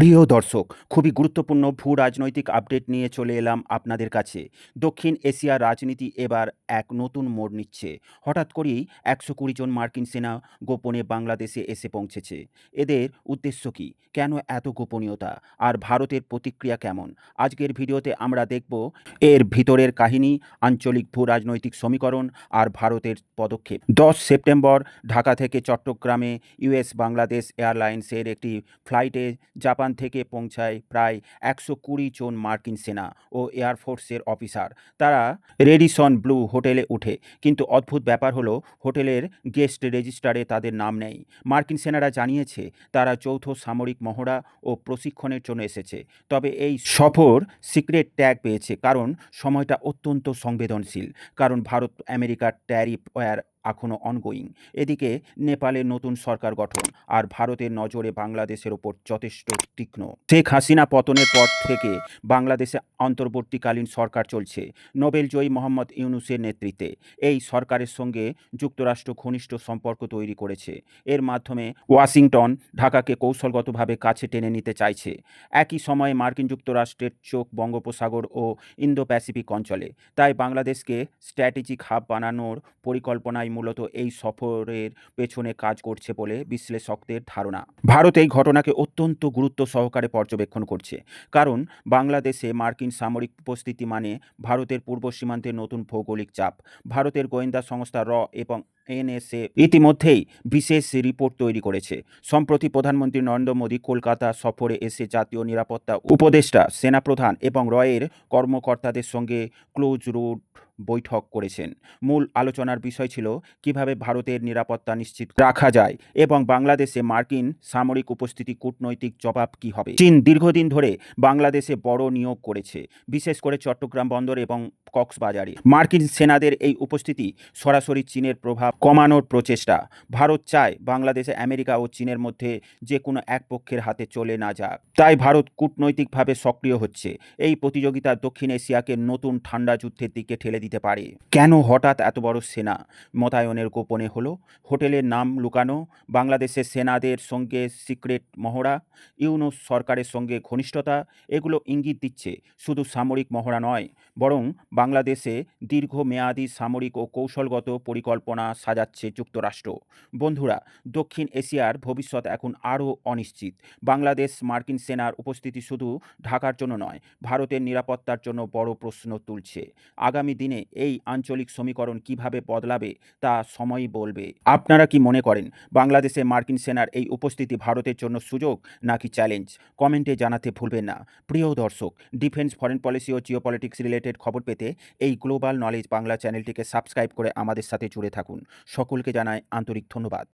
প্রিয় দর্শক, খুবই গুরুত্বপূর্ণ ভূ রাজনৈতিক আপডেট নিয়ে চলে এলাম আপনাদের কাছে। দক্ষিণ এশিয়ার রাজনীতি এবার এক নতুন মোড় নিচ্ছে। হঠাৎ করেই একশো কুড়ি জন মার্কিন সেনা গোপনে বাংলাদেশে এসে পৌঁছেছে। এদের উদ্দেশ্য কী? কেন এত গোপনীয়তা? আর ভারতের প্রতিক্রিয়া কেমন? আজকের ভিডিওতে আমরা দেখব এর ভিতরের কাহিনী, আঞ্চলিক ভূ রাজনৈতিক সমীকরণ আর ভারতের পদক্ষেপ। দশ সেপ্টেম্বর ঢাকা থেকে চট্টগ্রামে ইউএস বাংলাদেশ এয়ারলাইন্সের একটি ফ্লাইটে জাপান থেকে পৌঁছায় প্রায় একশো কুড়ি জন মার্কিন সেনা ও এয়ারফোর্সের অফিসার। তারা রেডিসন ব্লু হোটেলে ওঠে। কিন্তু অদ্ভুত ব্যাপার হলো, হোটেলের গেস্ট রেজিস্টারে তাদের নাম নেই। মার্কিন সেনারা জানিয়েছে, তারা যৌথ সামরিক মহড়া ও প্রশিক্ষণের জন্য এসেছে। তবে এই সফর সিক্রেট ট্যাগ পেয়েছে, কারণ সময়টা অত্যন্ত সংবেদনশীল। কারণ ভারত আমেরিকার ট্যারিফ ওয়ার এখনও অনগোয়িং এদিকে নেপালের নতুন সরকার গঠন আর ভারতের নজরে বাংলাদেশের ওপর যথেষ্ট তীক্ষ্ণ। শেখ হাসিনা পতনের পর থেকে বাংলাদেশে অন্তর্বর্তীকালীন সরকার চলছে। নোবেলজয়ী মোহাম্মদ ইউনুসের নেতৃত্বে এই সরকারের সঙ্গে যুক্তরাষ্ট্র ঘনিষ্ঠ সম্পর্ক তৈরি করেছে। এর মাধ্যমে ওয়াশিংটন ঢাকাকে কৌশলগতভাবে কাছে টেনে নিতে চাইছে। একই সময়ে মার্কিন যুক্তরাষ্ট্রের চোখ বঙ্গোপসাগর ও ইন্দো প্যাসিফিক অঞ্চলে। তাই বাংলাদেশকে স্ট্র্যাটেজিক হাব বানানোর পরিকল্পনায় মূলত এই সফরের পেছনে কাজ করছে বলে বিশ্লেষকদের ধারণা। ভারত এই ঘটনাকে অত্যন্ত গুরুত্ব সহকারে পর্যবেক্ষণ করছে, কারণ বাংলাদেশে মার্কিন সামরিক উপস্থিতি মানে ভারতের পূর্ব সীমান্তে নতুন ভৌগোলিক চাপ। ভারতের গোয়েন্দা সংস্থা র এবং এনএসএ ইতিমধ্যেই বিশেষ রিপোর্ট তৈরি করেছে। সম্প্রতি প্রধানমন্ত্রী নরেন্দ্র মোদী কলকাতা সফরে এসে জাতীয় নিরাপত্তা উপদেষ্টা, সেনাপ্রধান এবং রয়ের কর্মকর্তাদের সঙ্গে ক্লোজ রুট বৈঠক করেছেন। মূল আলোচনার বিষয় ছিল কীভাবে ভারতের নিরাপত্তা নিশ্চিত রাখা যায় এবং বাংলাদেশে মার্কিন সামরিক উপস্থিতি কূটনৈতিক জবাব কী হবে। চীন দীর্ঘদিন ধরে বাংলাদেশে বড় নিয়োগ করেছে, বিশেষ করে চট্টগ্রাম বন্দর এবং কক্সবাজারে। মার্কিন সেনাদের এই উপস্থিতি সরাসরি চীনের প্রভাব কমানোর প্রচেষ্টা। ভারত চায় বাংলাদেশে, আমেরিকা ও চীনের মধ্যে যে কোনো এক পক্ষের হাতে চলে না যাক। তাই ভারত কূটনৈতিকভাবে সক্রিয় হচ্ছে। এই প্রতিযোগিতা দক্ষিণ এশিয়াকে নতুন ঠান্ডা যুদ্ধের দিকে ঠেলে দিতে পারে। কেন হঠাৎ এত বড় সেনা? মোতায়েনের গোপনে হলো, হোটেলের নাম লুকানো, বাংলাদেশের সেনাদের সঙ্গে সিক্রেট মহড়া, ইউনুস সরকারের সঙ্গে ঘনিষ্ঠতা, এগুলো ইঙ্গিত দিচ্ছে শুধু সামরিক মহড়া নয়, বরং বাংলাদেশে দীর্ঘমেয়াদী সামরিক ও কৌশলগত পরিকল্পনা সাজাচ্ছে যুক্তরাষ্ট্র। বন্ধুরা, দক্ষিণ এশিয়ার ভবিষ্যৎ এখন আরও অনিশ্চিত। বাংলাদেশ মার্কিন সেনার উপস্থিতি শুধু ঢাকার জন্য নয়, ভারতের নিরাপত্তার জন্য বড় প্রশ্ন তুলছে। আগামী দিনে এই আঞ্চলিক সমীকরণ কীভাবে বদলাবে তা সময়ই বলবে। আপনারা কি মনে করেন, বাংলাদেশে মার্কিন সেনার এই উপস্থিতি ভারতের জন্য সুযোগ নাকি চ্যালেঞ্জ? কমেন্টে জানাতে ভুলবেন না। প্রিয় দর্শক, ডিফেন্স, ফরেন পলিসি ও জিওপলিটিক্স রিলেটেড খবর পেতে এই গ্লোবাল নলেজ বাংলা চ্যানেলটিকে সাবস্ক্রাইব করে আমাদের সাথে জুড়ে থাকুন। সকলকে জানায় আন্তরিক ধন্যবাদ।